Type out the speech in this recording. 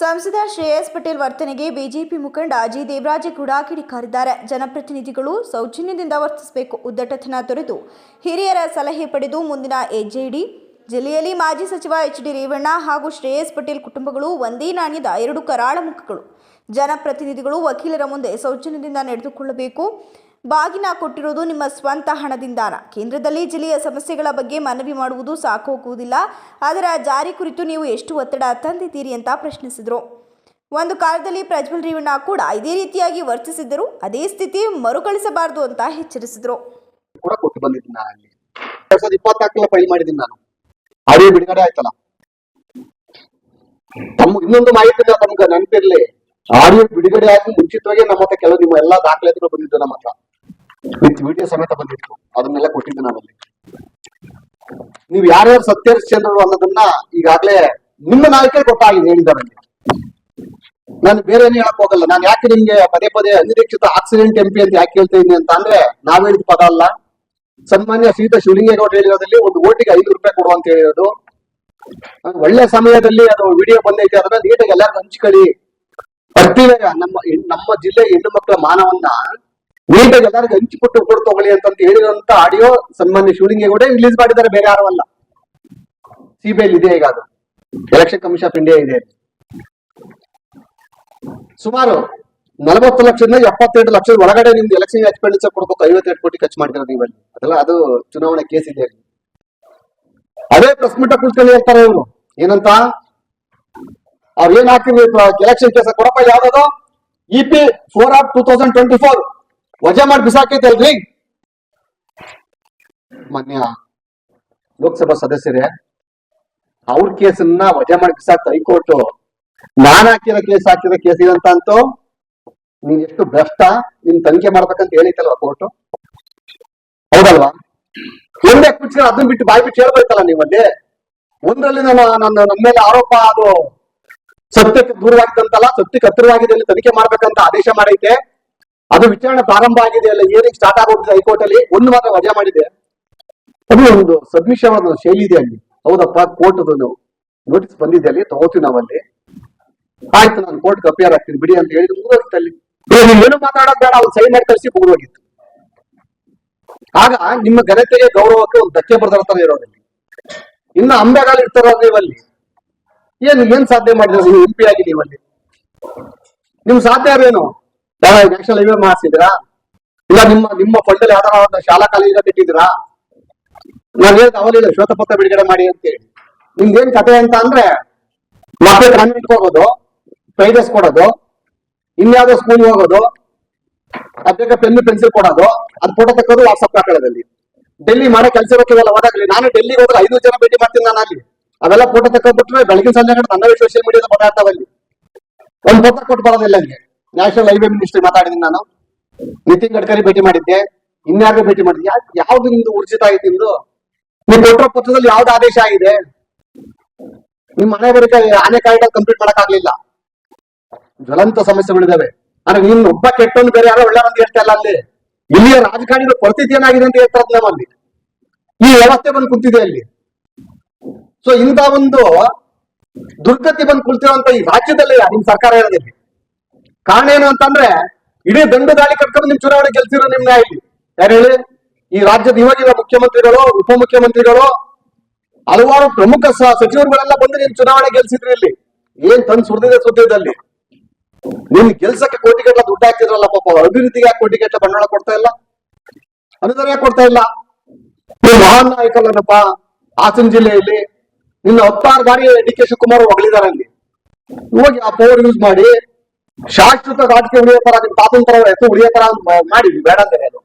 ಸಂಸದ ಶ್ರೇಯಸ್ ಪಟೇಲ್ ವರ್ತನೆಗೆ ಬಿಜೆಪಿ ಮುಖಂಡ ಜಿ ದೇವರಾಜ ಕೂಡ ಕಿಡಿಕಾರಿದ್ದಾರೆ ಜನಪ್ರತಿನಿಧಿಗಳು ಸೌಜನ್ಯದಿಂದ ವರ್ತಿಸಬೇಕು. ಉದ್ದಟತನ ತೊರೆದು ಹಿರಿಯರ ಸಲಹೆ ಪಡೆದು ಮುಂದಿನ ಎಜೆಡಿ ಜಿಲ್ಲೆಯಲ್ಲಿ ಮಾಜಿ ಸಚಿವ ಎಚ್ ಡಿ ರೇವಣ್ಣ ಹಾಗೂ ಶ್ರೇಯಸ್ ಪಟೇಲ್ ಕುಟುಂಬಗಳು ಒಂದೇ ನಾಣ್ಯದ ಎರಡು ಕರಾಳ ಮುಖಗಳು. ಜನಪ್ರತಿನಿಧಿಗಳು ವಕೀಲರ ಮುಂದೆ ಸೌಜನ್ಯದಿಂದ ನಡೆದುಕೊಳ್ಳಬೇಕು. ಬಾಗಿನ ಕೊಟ್ಟಿರುವುದು ನಿಮ್ಮ ಸ್ವಂತ ಹಣದಿಂದಾನ. ಕೇಂದ್ರದಲ್ಲಿ ಜಿಲ್ಲೆಯ ಸಮಸ್ಯೆಗಳ ಬಗ್ಗೆ ಮನವಿ ಮಾಡುವುದು ಸಾಕು ಹೋಗುವುದಿಲ್ಲ. ಅದರ ಜಾರಿ ಕುರಿತು ನೀವು ಎಷ್ಟು ಒತ್ತಡ ತಂದಿದ್ದೀರಿ ಅಂತ ಪ್ರಶ್ನಿಸಿದರು. ಒಂದು ಕಾಲದಲ್ಲಿ ಪ್ರಜ್ವಲ್ ರೇವಣ್ಣ ಕೂಡ ಇದೇ ರೀತಿಯಾಗಿ ವರ್ತಿಸಿದ್ದರು. ಅದೇ ಸ್ಥಿತಿ ಮರುಕಳಿಸಬಾರದು ಅಂತ ಎಚ್ಚರಿಸಿದರು. ಇನ್ನೊಂದು ಮಾಹಿತಿ ನಮ್ಗೆ ನೆನಪಿರ್ಲಿ. ಆಡಿಯೋ ಬಿಡುಗಡೆ ಆಗಿ ಮುಂಚಿತವಾಗಿ ನಮ್ಮ ಹತ್ರ ಕೆಲವು ನಿಮ್ಮ ಎಲ್ಲಾ ದಾಖಲಾತಿಗಳು ಬಂದಿದ್ದು ನಮ್ಮ ಹತ್ರ ವಿತ್ ವಿಡಿಯೋ ಸಮೇತ ಬಂದಿತ್ತು. ಅದನ್ನೆಲ್ಲ ಕೊಟ್ಟಿದ್ದೆ ನಾನಲ್ಲಿ ನೀವು ಯಾರ್ಯಾರು ಸತ್ಯರಿಸ್ಕೊಂಡ್ರು ಅನ್ನೋದನ್ನ ಈಗಾಗ್ಲೇ ನಿಮ್ಮ ನಾಲ್ಕೇ ಗೊತ್ತಾಗಿದೆ ಹೇಳಿದ್ದಾರೆ. ನಾನು ಬೇರೆ ಏನು ಹೇಳಕ್ ಹೋಗಲ್ಲ. ನಾನು ಯಾಕೆ ನಿಮ್ಗೆ ಪದೇ ಪದೇ ಅನಿರೀಕ್ಷಿತ ಆಕ್ಸಿಡೆಂಟ್ ಎಂಪಿ ಅಂತ ಯಾಕೆ ಹೇಳ್ತಾ ಇದ್ದೀನಿ ಅಂತ ಅಂದ್ರೆ ನಾವ್ ಹೇಳಿದ ಪದ ಅಲ್ಲ. ಸನ್ಮಾನ್ಯ ಸೀತಾ ಶಿವಲಿಂಗೇಗೌಡ ಹೇಳಿರೋದಲ್ಲಿ ಒಂದು ಓಟಿಗೆ ಐದು ರೂಪಾಯಿ ಕೊಡು ಅಂತ ಹೇಳಿರೋದು. ಒಳ್ಳೆ ಸಮಯದಲ್ಲಿ ಅದು ವಿಡಿಯೋ ಬಂದೈತೆ ಅದನ್ನ ನೀಟಾಗಿ ಎಲ್ಲರಿಗೂ ಹಂಚ್ಕೊಳ್ಳಿ. ಬರ್ತೀವಿ ನಮ್ಮ ನಮ್ಮ ಜಿಲ್ಲೆ ಹೆಣ್ಣು ಮಕ್ಕಳ ಮಾನವನ್ನ ನೀಟಾಗಿ ಎಲ್ಲರಿಗೂ ಹಂಚಿಕೊಟ್ಟು ಕೊಡ್ ತಗೊಳ್ಳಿ ಅಂತ ಹೇಳಿರುವಂತ ಆಡಿಯೋ ಸನ್ಮಾನ್ಯ ಶಿವಲಿಂಗೇಗೌಡ ರಿಲೀಸ್ ಮಾಡಿದ್ದಾರೆ, ಬೇರೆ ಯಾರು ಅಲ್ಲ. ಸಿಬಿಐ ಇದೆ ಈಗ ಅದು. ಎಲೆಕ್ಷನ್ ಕಮಿಷನ್ ಆಫ್ ಇಂಡಿಯಾ ಇದೆ. ಸುಮಾರು ನಲವತ್ತು ಲಕ್ಷದಿಂದ ಎಪ್ಪತ್ತೆರಡು ಲಕ್ಷದ ಒಳಗಡೆ ನಿಮ್ದು ಎಲೆಕ್ಷನ್ ಎಕ್ಸ್ಪೆಂಡಿಚರ್ ಕೊಡ್ಬೇಕು ಐವತ್ತೆರಡು ಕೋಟಿ ಖರ್ಚು ಮಾಡಿದ್ರೆ ನೀವಲ್ಲಿ ಅದೆಲ್ಲ ಅದು ಚುನಾವಣೆ ಕೇಸ್ ಇದೆ. ಅದೇ ಪ್ರೆಸ್ ಮೀಟ್ ಹೇಳ್ತಾರೆ ಇವರು. ಏನಂತ? ಅವ್ರು ಏನ್ ಹಾಕಿರ್ಬೇಕು ಎಲೆಕ್ಷನ್ ಕೇಸ್ ಕೊಡಪ್ಪ ಯಾವ್ದದು? E P four of two thousand twenty four ವಜಾ ಮಾಡಿ ಬಿಸಾಕೈತಲ್ರಿ ಮಾನ್ಯ ಲೋಕಸಭಾ ಸದಸ್ಯರೇ, ಅವ್ರ ಕೇಸನ್ನ ವಜಾ ಮಾಡಿ ಬಿಸಾಕ್ ಹೈಕೋರ್ಟ್, ನಾನ್ ಹಾಕಿರೋ ಕೇಸ್ ಹಾಕಿರೋ ಕೇಸ್ ಇದಂತ ಅಂತೂ ನೀನ್ ಎಷ್ಟು ಭ್ರಷ್ಟ, ನಿನ್ ತನಿಖೆ ಮಾಡ್ಬೇಕಂತ ಹೇಳಿತಲ್ವಾ ಕೋರ್ಟ್? ಹೌದಲ್ವಾ? ಒಂದೇ ಕುಚ್ಕೊಂಡು ಅದನ್ನ ಬಿಟ್ಟು ಬಾಯಿ ಬಿಟ್ಟು ಹೇಳ್ಬೇಕಲ್ಲ ನೀವಲ್ಲಿ ಒಂದ್ರಲ್ಲಿ ನಮ್ಮ ನನ್ನ ನಮ್ಮ ಮೇಲೆ ಆರೋಪ ಅದು ಸತ್ಯಕ್ಕೆ ದೂರವಾಗಿದ್ದಂತಲ್ಲ ಸತ್ಯಕ್ಕೆ ಹತ್ತಿರವಾಗಿದೆ ತನಿಖೆ ಮಾಡ್ಬೇಕಂತ ಆದೇಶ ಮಾಡೈತೆ. ಅದು ವಿಚಾರಣೆ ಪ್ರಾರಂಭ ಆಗಿದೆ ಅಲ್ಲ ಏನಿಗೆ ಸ್ಟಾರ್ಟ್ ಆಗೋಗಿದೆ ಹೈಕೋರ್ಟ್ ಅಲ್ಲಿ ಒಂದು ಮಾತ್ರ ವಜಾ ಮಾಡಿದೆ. ಅದು ಒಂದು ಸಬ್ಮಿಷನ್ ಅನ್ನೋ ಶೈಲಿ ಇದೆ ಅಲ್ಲಿ. ಹೌದಪ್ಪ ಕೋರ್ಟ್ ನೋಟಿಸ್ ಬಂದಿದೆ ಅಲ್ಲಿ, ತಗೋತೀವಿ ನಾವಲ್ಲಿ. ಆಯ್ತು, ನಾನು ಕೋರ್ಟ್ ಅಪಿಯರ್ ಆಗ್ತೀನಿ, ಬಿಡಿ ಅಂತ ಹೇಳಿದ್ರು ಮುಗಿದೋಗಿತ್ತು ಏನು ಮಾತಾಡೋದ್ ಬೇಡ, ಅವ್ರು ಸೈನ್ ಮಾಡಿ ಕಳಿಸಿ ಮುಗಿದೋಗಿತ್ತು ಆಗ ನಿಮ್ಮ ಘನತೆಗೆ ಗೌರವಕ್ಕೆ ಒಂದು ಧಕ್ಕೆ ಬರ್ತಾರ ಇರೋದಲ್ಲಿ ಇನ್ನು ಅಂಬೆಗಾಲ್ ಇರ್ತಾರ ನೀವಲ್ಲಿ? ಏನು, ಏನ್ ಸಾಧ್ಯ ಮಾಡಿದ್ರೆ ಎಂ ಪಿ ಆಗಿ ನೀವಲ್ಲಿ? ನಿಮ್ ಸಾಧ್ಯ ಏನು ನ್ಯಾಷನಲ್ ಹೈವೇ ಮಾಡಿಸಿದಿರಾ ಇಲ್ಲ, ನಿಮ್ಮ ನಿಮ್ಮ ಫಂಡಲ್ಲಿ ಯಾವ್ದಾರ ಒಂದು ಶಾಲಾ ಕಾಲೇಜಿನ ಕಟ್ಟಿದ್ದೀರಾ ನಾನು ಹೇಳಿದ ಅವಲಿಲ್ಲ ಶ್ವೇತಪತ್ರ ಬಿಡುಗಡೆ ಮಾಡಿ ಅಂತೇಳಿ ನಿಮ್ದೇನ್ ಕತೆ ಅಂತ ಅಂದ್ರೆ ಮಕ್ಕಳು ಕಾನ್ವೆಂಟ್ ಹೋಗೋದು ಪ್ರೈವೇಸ್ ಕೊಡೋದು, ಇನ್ಯಾವುದೋ ಸ್ಕೂಲ್ ಹೋಗೋದು ಅದಕ್ಕೆ ಪೆನ್ ಪೆನ್ಸಿಲ್ ಕೊಡೋದು, ಅದ್ ಫೋಟೋ ತಕ್ಕೋದು ವಾಟ್ಸಪ್ ಹಾಕೊಳ್ಳೋದಲ್ಲಿ ಡೆಲ್ಲಿ ಮಾಡೋ ಕೆಲಸ ಇರೋಕ್ಕೆಲ್ಲ ಹೋದಾಗಲಿ, ನಾನು ಡೆಲ್ಲಿಗೆ ಹೋದ್ರೆ ಐದು ಜನ ಭೇಟಿ ಮಾಡ್ತೀನಿ ನಾನು ಅಲ್ಲಿ. ಅವೆಲ್ಲ ಫೋಟೋ ತಕ್ಕೊಬಿಟ್ರೆ ಬೆಳಗಿನ ಸಂಜೆ ಕಡೆ ನನ್ನ ಸೋಷಿಯಲ್ ಮೀಡಿಯಾದ ಪದಾರ್ಥವಲ್ಲಿ ಒಂದ್ ಪತ್ರ ಕೊಟ್ಟು ಬರೋದಿಲ್ಲ ಹಂಗೆ ನ್ಯಾಷನಲ್ ಹೈವೇ ಮಿನಿಸ್ಟ್ರಿ ಮಾತಾಡಿದ್ದೀನಿ ನಾನು. ನಿತಿನ್ ಗಡ್ಕರಿ ಭೇಟಿ ಮಾಡಿದ್ದೆ. ಇನ್ಯಾರಿಗೂ ಭೇಟಿ ಮಾಡಿದ್ದೆ. ಯಾವ್ದು ನಿಮ್ದು ಉರ್ಜಿತ ಆಯ್ತು ನಿಮ್ದು? ನಿಮ್ ದೊಡ್ಡ ಪತ್ರದಲ್ಲಿ ಯಾವ್ದು ಆದೇಶ ಆಗಿದೆ? ನಿಮ್ ಮನೆ ಬರೀಕ ಆನೆ ಕಾಯ್ದೆ ಕಂಪ್ಲೀಟ್ ಮಾಡಕ್ ಆಗ್ಲಿಲ್ಲ ಜ್ವಲಂತ ಸಮಸ್ಯೆಗಳಿದಾವೆ. ಆದ್ರೆ ನೀನ್ ಒಬ್ಬ ಕೆಟ್ಟೊಂದು ಬೇರೆ ಯಾರೋ ಒಳ್ಳೆ ಅಂತ ಹೇಳ್ತಾ ಇಲ್ಲ ಅಲ್ಲಿ. ಇಲ್ಲಿಯ ರಾಜಕಾರಣಿಗಳ ಪರಿಸ್ಥಿತಿ ಏನಾಗಿದೆ ಅಂತ ಹೇಳ್ತಾರೆ ಅಲ್ಲಿ. ಈ ವ್ಯವಸ್ಥೆ ಬಂದು ಕುಂತಿದೆ ಅಲ್ಲಿ. ಸೊ ಇಂಥ ಒಂದು ದುರ್ಗತಿ ಬಂದು ಕುಳಿತಿರುವಂತ ಈ ರಾಜ್ಯದಲ್ಲಿ ನಿಮ್ ಸರ್ಕಾರ ಇರೋದಿಲ್ಲ. ಕಾರಣ ಏನು ಅಂತಂದ್ರೆ, ಇಡೀ ದಂಡ ದಾಳಿ ಕಟ್ಕೊಂಡು ನಿಮ್ ಚುನಾವಣೆ ಗೆಲ್ಸಿರೋ ನಿಮ್ನ ಇಲ್ಲಿ. ಯಾರು ಹೇಳಿ? ಈ ರಾಜ್ಯದ ಇವಾಗಿನ ಮುಖ್ಯಮಂತ್ರಿಗಳು, ಉಪಮುಖ್ಯಮಂತ್ರಿಗಳು, ಹಲವಾರು ಪ್ರಮುಖ ಸಚಿವರುಗಳೆಲ್ಲ ಬಂದು ನಿಮ್ ಚುನಾವಣೆ ಗೆಲ್ಸಿದ್ರು ಇಲ್ಲಿ. ಏನ್ ತಂದು ಸುರಿದಿದೆ ಸುದ್ದಿದಲ್ಲಿ? ನಿಮ್ ಗೆಲ್ಸಕ್ಕೆ ಕೋಟಿಗಟ್ಟಲೆ ದುಡ್ಡು ಹಾಕ್ತಿದ್ರಲ್ಲ ಪಾಪ ಅಭಿವೃದ್ಧಿಗೆ ಕೋಟಿಗಟ್ಟಲೆ ಬಂಡವಾಳ ಕೊಡ್ತಾ ಇಲ್ಲ? ಅನುದಾನ ಕೊಡ್ತಾ ಇಲ್ಲ? ನೀವು ಮಹಾನ್ ನಾಯಕಲ್ಲನಪ್ಪ ಹಾಸನ ಜಿಲ್ಲೆಯಲ್ಲಿ ನಿನ್ನ ಹತ್ತಾರು ಬಾರಿ ಡಿ ಕೆ ಶಿವಕುಮಾರ್ ಹೊಗಳಿದಾರೆ ಅಲ್ಲಿ. ಹೋಗಿ ಆ ಪವರ್ ಯೂಸ್ ಮಾಡಿ ಶಾಶ್ವತ ರಾಜಕೀಯ ಉಳಿಯೋ ತರ ನಿಮ್ ತಾತನ ತರ ಹೆಸರು ಉಳಿಯೋ ತರ ಮಾಡಿ ಬೇಡ ಅಂತ ಅದು.